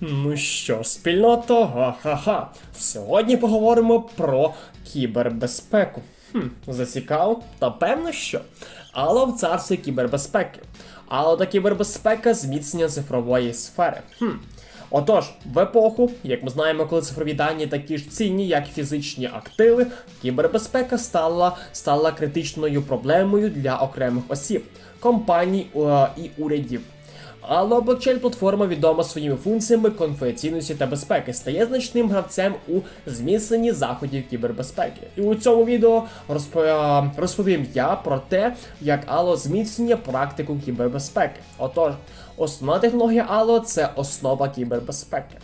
Ну що, спільнота, га-ха-ха. Сьогодні поговоримо про кібербезпеку. Хм, зацікав? Та певно що. Алло в царстві кібербезпеки. Алло та кібербезпека зміцнення цифрової сфери. Хм. Отож, в епоху, як ми знаємо, коли цифрові дані такі ж цінні, як фізичні активи, кібербезпека стала, стала критичною проблемою для окремих осіб, компаній е, і урядів. Але блокчейн-платформа відома своїми функціями конфіденційності та безпеки, стає значним гравцем у зміцненні заходів кібербезпеки. І у цьому відео розпо- розповім я про те, як Ало зміцнює практику кібербезпеки. Отож, основна технологія Ало – це основа кібербезпеки.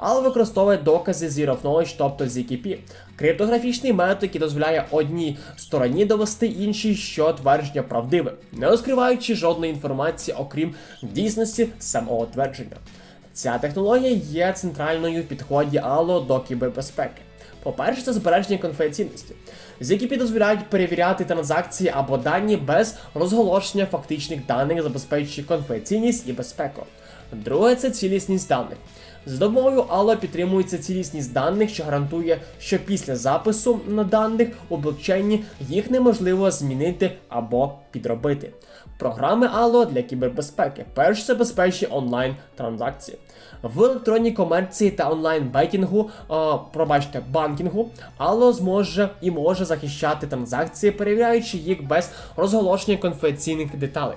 Allo використовує докази Zero Knowledge, тобто ZKP, криптографічний метод, який дозволяє одній стороні довести іншій, що твердження правдиве, не розкриваючи жодної інформації, окрім дійсності самого твердження. Ця технологія є центральною в підході Allo до кібербезпеки. По-перше, це збереження конфіденційності. ZKP дозволяють перевіряти транзакції або дані без розголошення фактичних даних, забезпечуючи конфіденційність і безпеку. Друге це цілісність даних. З допомогою Allo підтримується цілісність даних, що гарантує, що після запису на даних у блокчейні їх неможливо змінити або підробити. Програми Allo для кібербезпеки. Перш це безпечні онлайн транзакції. В електронній комерції та онлайн бетінгу, пробачте, банкінгу, Allo зможе і може захищати транзакції, перевіряючи їх без розголошення конфіденційних деталей,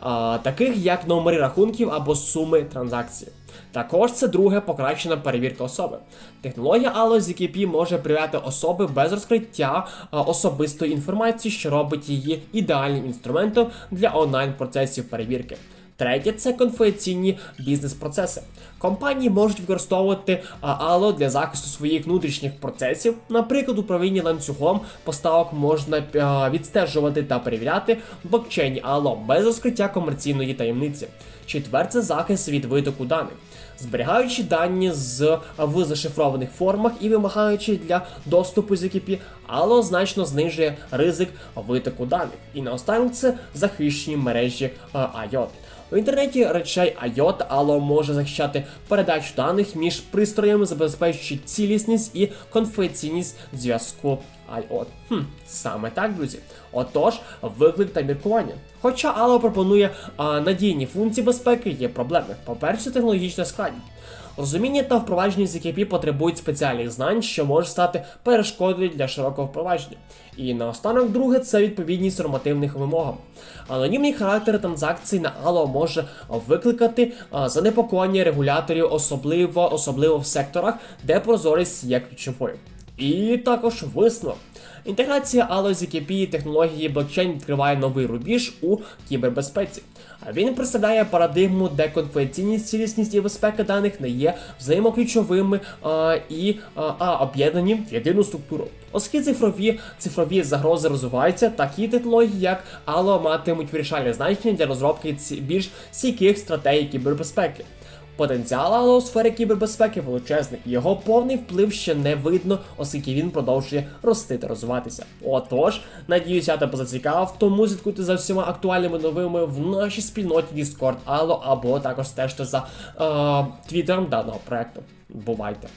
а, таких як номери рахунків або суми транзакції. Також це друге покращена перевірка особи. Технологія Allo ZKP може перевіряти особи без розкриття особистої інформації, що робить її ідеальним інструментом для онлайн-процесів перевірки. Третє це конфіденційні бізнес-процеси. Компанії можуть використовувати а, Allo для захисту своїх внутрішніх процесів. Наприклад, управління ланцюгом поставок можна відстежувати та перевіряти в блокчейні Allo без розкриття комерційної таємниці. Четверте захист від витоку даних. Зберігаючи дані з в зашифрованих формах і вимагаючи для доступу з EKP, Allo значно знижує ризик витоку даних. І наостанок це захищені мережі IoT. У інтернеті речей IoT Allo може захищати передачу даних між пристроями, забезпечуючи цілісність і конфесійність зв'язку IoT. Хм, саме так, друзі. Отож, виклик та міркування. Хоча Allo пропонує а, надійні функції безпеки, є проблеми. По-перше, технологічна складність. Розуміння та впровадження ZKP потребують спеціальних знань, що може стати перешкодою для широкого впровадження. І наостанок, друге, це відповідність нормативних вимогам. Анонімний характер транзакцій на Allo може викликати занепокоєння регуляторів, особливо, особливо в секторах, де прозорість є ключовою. І також висновок. Інтеграція Allo ZKP і технології блокчейн відкриває новий рубіж у кібербезпеці. Він представляє парадигму, де конфіденційність, цілісність і безпека даних не є взаємоключовими а, і а, а об'єднані в єдину структуру. Оскільки цифрові цифрові загрози розвиваються, такі технології, як Allo, матимуть вирішальне значення для розробки ці більш стійких стратегій кібербезпеки. Потенціал Allo у сфері кібербезпеки величезний, його повний вплив ще не видно, оскільки він продовжує рости та розвиватися. Отож, надіюся, я тебе зацікавив, тому слідкуйте за всіма актуальними новими в нашій спільноті Discord Allo, або також стежте за е, твіттером даного проекту. Бувайте!